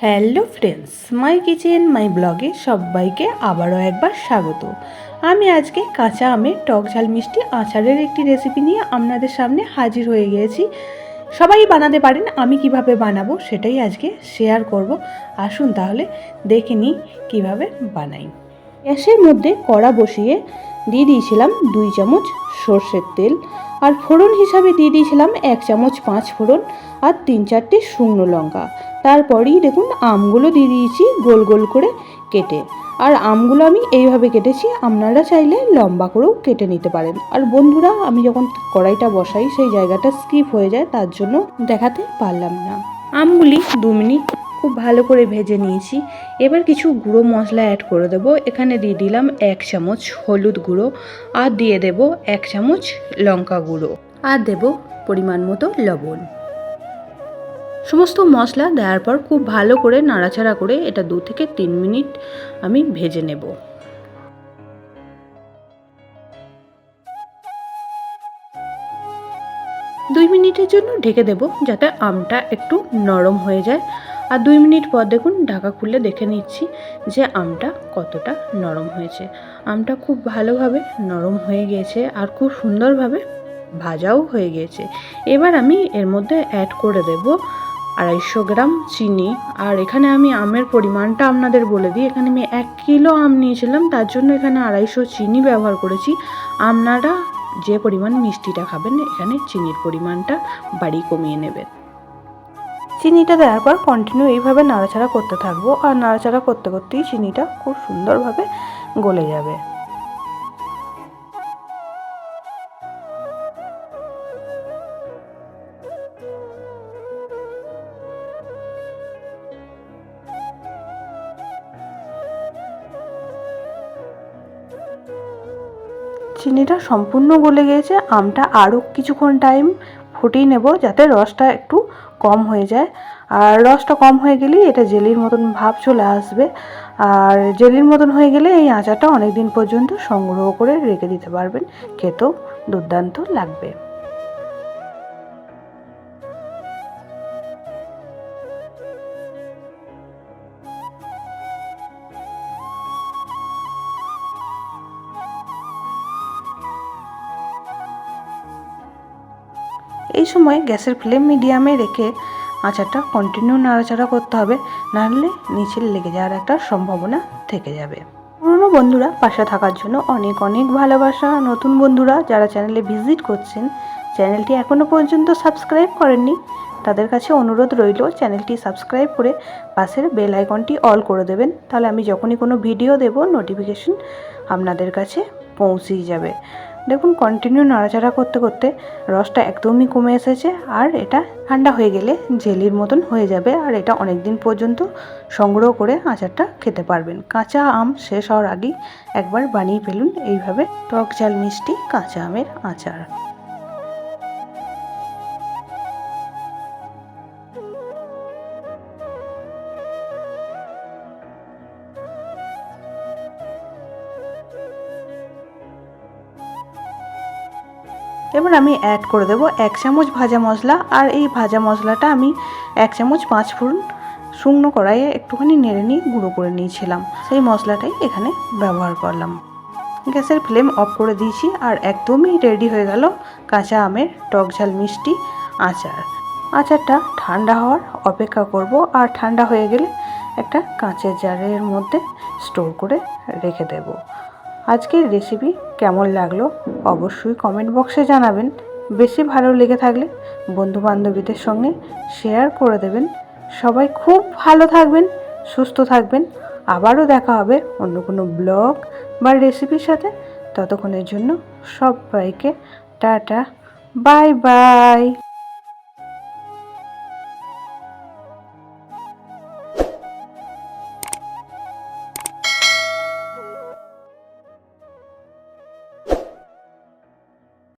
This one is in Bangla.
Hello friends, my kitchen, my ব্লগে সবাইকে আবারও একবার স্বাগত। আমি আজকে কাঁচা আমের টক ঝাল মিষ্টি আচারের একটি রেসিপি নিয়ে আপনাদের সামনে হাজির হয়ে গিয়েছি সবাই বানাতে পারেন, আমি কীভাবে বানাবো সেটাই আজকে শেয়ার করব। আসুন তাহলে দেখে নিই কীভাবে বানাই। গ্যাসের মধ্যে কড়া বসিয়ে দিয়ে দিয়েছিলাম দুই চামচ সর্ষের তেল। আর ফোড়ন হিসাবে দিয়ে দিয়েছিলাম এক চামচ পাঁচ ফোড়ন আর তিন চারটে শুকনো লঙ্কা। তারপরেই দেখুন আমগুলো দিয়ে দিয়েছি গোল গোল করে কেটে। আর আমগুলো আমি এইভাবে কেটেছি, আপনারা চাইলে লম্বা করেও কেটে নিতে পারেন। আর বন্ধুরা, আমি যখন কড়াইটা বসাই, সেই জায়গাটা স্কিপ হয়ে যায়, তার জন্য দেখাতে পারলাম না। আমগুলি দু মিনিট খুব ভালো করে ভেজে নিয়েছি। এবার কিছু গুঁড়ো মশলা অ্যাড করে দেবো। এখানে দিয়ে দিলাম এক চামচ হলুদ গুঁড়ো আর দিয়ে দেব এক চামচ লঙ্কা গুঁড়ো আর দেব পরিমাণ মতো লবণ। সমস্ত মশলা দেওয়ার পর খুব ভালো করে নাড়াচাড়া করে এটা দু থেকে তিন মিনিট আমি ভেজে নেব। দুই মিনিটের জন্য ঢেকে দেব যাতে আমটা একটু নরম হয়ে যায়। আর দুই মিনিট পর দেখুন ঢাকা খুলে দেখে নিচ্ছি যে আমটা কতটা নরম হয়েছে। আমটা খুব ভালোভাবে নরম হয়ে গিয়েছে আর খুব সুন্দরভাবে ভাজাও হয়ে গিয়েছে এবার আমি এর মধ্যে অ্যাড করে দেব আড়াইশো গ্রাম চিনি। আর এখানে আমি আমের পরিমাণটা আপনাদের বলে দিই। এখানে আমি এক কিলো আম নিয়েছিলাম, তার জন্য এখানে আড়াইশো চিনি ব্যবহার করেছি। আপনারা যে পরিমাণ মিষ্টিটা খাবেন, এখানে চিনির পরিমাণটা বাড়ি কমিয়ে নেবেন। চিনিটা দেওয়ার পর কন্টিনিউ এইভাবে নাড়াচাড়া করতে থাকব। আর নাড়াচাড়া করতে করতেই চিনিটা খুব সুন্দরভাবে গলে যাবে। চিনিটা সম্পূর্ণ গলে গিয়েছে আমটা আরও কিছুক্ষণ টাইম ফুটিয়ে নেব যাতে রসটা একটু কম হয়ে যায়। আর রসটা কম হয়ে গেলেই এটা জেলির মতন ভাব চলে আসবে। আর জেলির মতন হয়ে গেলে এই আচারটা অনেক দিন পর্যন্ত সংগ্রহ করে রেখে দিতে পারবেন। খেতেও দুর্দান্ত লাগবে। এই সময় গ্যাসের ফ্লেম মিডিয়ামে রেখে আচারটা কন্টিনিউ নাড়াচাড়া করতে হবে। নাহলে নিচে লেগে যাওয়ার একটা সম্ভাবনা থেকে যাবে। পুরনো বন্ধুরা পাশে থাকার জন্য অনেক অনেক ভালোবাসা। নতুন বন্ধুরা যারা চ্যানেলে ভিজিট করছেন চ্যানেলটি এখনও পর্যন্ত সাবস্ক্রাইব করেননি, তাদের কাছে অনুরোধ রইল চ্যানেলটি সাবস্ক্রাইব করে পাশের বেল আইকনটি অল করে দেবেন। তাহলে আমি যখনই কোনো ভিডিও দেব নোটিফিকেশন আপনাদের কাছে পৌঁছেই যাবে। দেখুন কন্টিনিউ নাড়াচাড়া করতে করতে রসটা একদমই কমে এসেছে আর এটা ঠান্ডা হয়ে গেলে জেলির মতন হয়ে যাবে আর এটা অনেক দিন পর্যন্ত সংগ্রহ করে আচারটা খেতে পারবেন। কাঁচা আম শেষ হওয়ার আগেই একবার বানিয়ে ফেলুন এইভাবে টক ঝাল মিষ্টি কাঁচা আমের আচার। এবার আমি অ্যাড করে দেব এক চামচ ভাজা মশলা, আর এই ভাজা মশলাটা আমি এক চামচ পাঁচ ফোড়ন শুকনো কড়াইয়ে একটুখানি নেড়ে নিয়ে গুঁড়ো করে নিয়েছিলাম। সেই মশলাটাই এখানে ব্যবহার করলাম। গ্যাসের ফ্লেম অফ করে দিয়েছি, আর একদমই রেডি হয়ে গেল কাঁচা আমের টক ঝাল মিষ্টি আচার। আচারটা ঠান্ডা হওয়ার অপেক্ষা করব, আর ঠান্ডা হয়ে গেলে একটা কাঁচের জারের মধ্যে স্টোর করে রেখে দেবো। আজকের রেসিপি কেমন লাগল অবশ্যই কমেন্ট বক্সে জানাবেন। বেশি ভালো লেগে থাকলে বন্ধু বান্ধবীদের সঙ্গে শেয়ার করে দেবেন। সবাই খুব ভালো থাকবেন, সুস্থ থাকবেন। আবারও দেখা হবে অন্য কোনো ব্লগ বা রেসিপির সাথে। ততক্ষণের জন্য সবাইকে টাটা বাই বাই